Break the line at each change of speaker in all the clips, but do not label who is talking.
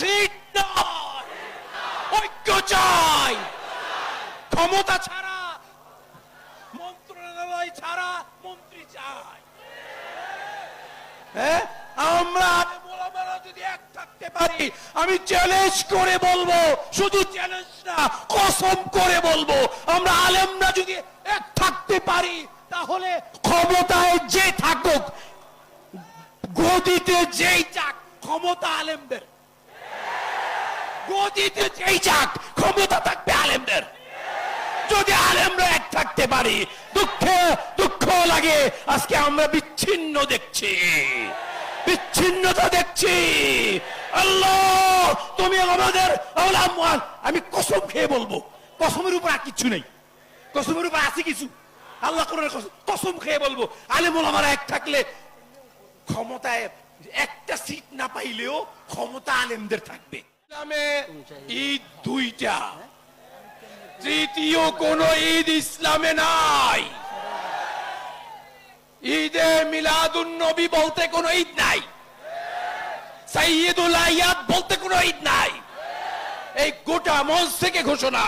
Seat নয়। ঐক্য ক্ষমতা ছাড়া, মন্ত্রণালয় ছাড়া মন্ত্রী চাই। হ্যাঁ? আমরা যদি এক থাকতে পারি, আমি চ্যালেঞ্জ করে বলব, শুধু চ্যালেঞ্জ না, কসম করে বলব, আমরা আলেমরা যদি এক থাকতে পারি, তাহলে ক্ষমতায় যে থাকুক, গদিতে যেই চাক ক্ষমতা আলেমদের। ক্ষমতা থাকবে আলেমদের। যদি আলেমরা এক থাকতে পারি, দুঃখে দুঃখ লাগে। আজকে আমরা বিচ্ছিন্ন দেখছি। বিচ্ছিন্নতা দেখছি। আল্লাহ, তুমি আমাদের আমি কসম খেয়ে বলব, কসমের উপর আর কিছু নেই। কসমের উপর আছে কিছু। আল্লাহ কসম খেয়ে বলব আলেম ওলামারা এক থাকলে ক্ষমতায় একটা সিট না পাইলেও ক্ষমতা আলেমদের থাকবে। ইসলামে ঈদ দুইটা। তৃতীয় কোন ঈদ ইসলামে নাই। ঈদে মিলাদুন নবী বলতে কোন ঈদ নাই। সাইয়দুল আয়াদ বলতে কোন ঈদ নাই। এই গোটা মঞ্চ থেকে ঘোষণা।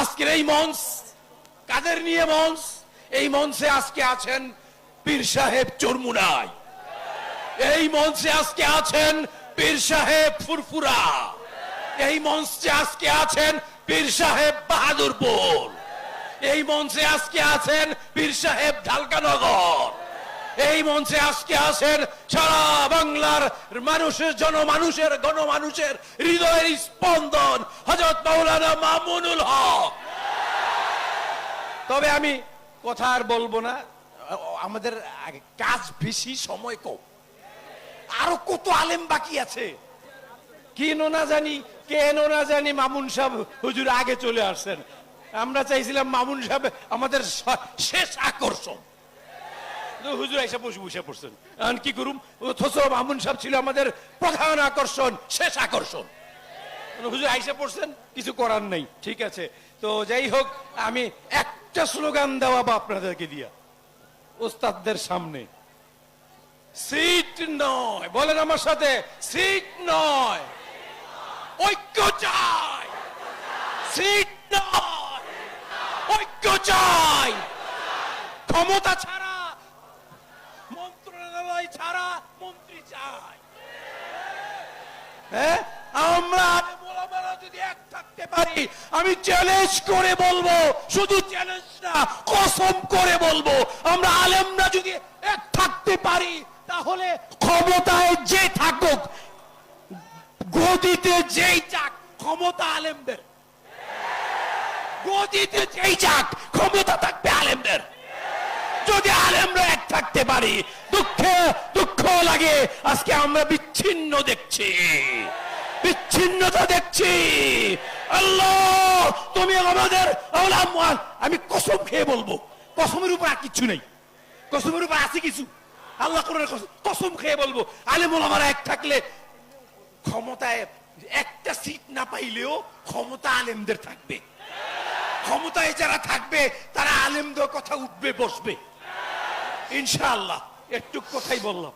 আজকের এই মঞ্চ, কাদের নিয়ে মঞ্চ? এই মঞ্চে আজকে আছেন পীর সাহেব চরমুনাই। এই মঞ্চে আজকে আছেন পীর সাহেব ফুরফুরা। এই মঞ্চে আজকে আছেন পীর সাহেব বাহাদুরপুর এই মঞ্চে আজকে আছেন পীর সাহেব ঢালকানগর। এই মঞ্চে আজকে আছেন সারা বাংলার মানুষের জনমানুষের, গণমানুষের হৃদয়ের স্পন্দন হজরত মাওলানা মামুনুল হক। তবে আমি কথা আর বলব না। আমাদের কাজ বেশি, সময় কম। আরও কত আলেম বাকি আছে? কেন না জানি কেন না জানি মামুন সাহেব হুজুর আগে চলে আসছেন। আমরা চাইছিলাম মামুন সাহেব আমাদের শেষ আকর্ষণ। হুজুর বসে বসে পড়ছেন। কি করুম? অথচ মামুন সাহেব ছিল আমাদের প্রধান আকর্ষণ, শেষ আকর্ষণ। হুজুর আইসে পড়ছেন, কিছু করার নেই, ঠিক আছে। তো যাই হোক, আমি একটা স্লোগান দেওয়া বা আপনাদেরকে দিয়া। ওস্তাদদের সামনে। সিট নয়, বলেন আমার সাথে, সিট নয়। ঐক্য চাই সিট নয় ঐক্য চাই ক্ষমতা ছাড়া, মন্ত্রণালয় ছাড়া মন্ত্রী চাই। হ্যাঁ? আমরা যদি এক থাকতে পারি, আমি চ্যালেঞ্জ করে বলব, শুধু চ্যালেঞ্জ না, কসম করে বলব, আমরা আলেমরা যদি এক থাকতে পারি, তাহলে ক্ষমতায় যে গদিতে যেই চাক ক্ষমতা আলেমদের। গদিতে যেই চাক ক্ষমতা থাকবে আলেমদের। যদি আলেমরা এক থাকতে পারি, দুঃখে, দুঃখ লাগে। আজকে আমরা বিচ্ছিন্ন দেখছি। বিচ্ছিন্নতা দেখছি। আল্লাহ, তুমি আমাদের আমি কসম খেয়ে বলব, কসমের উপর আর কিছু নেই। কসমের উপর আছে কিছু। আল্লাহ কোরআনের কসম খেয়ে বলব আলেম ওলামারা এক থাকলে ক্ষমতায় একটা সিট না পাইলেও ক্ষমতা আলেমদের থাকবে। ক্ষমতায় যারা থাকবে, তারা আলেমদের কথা উঠবে, বসবে। ইনশাআল্লাহ, একটু কথাই বললাম।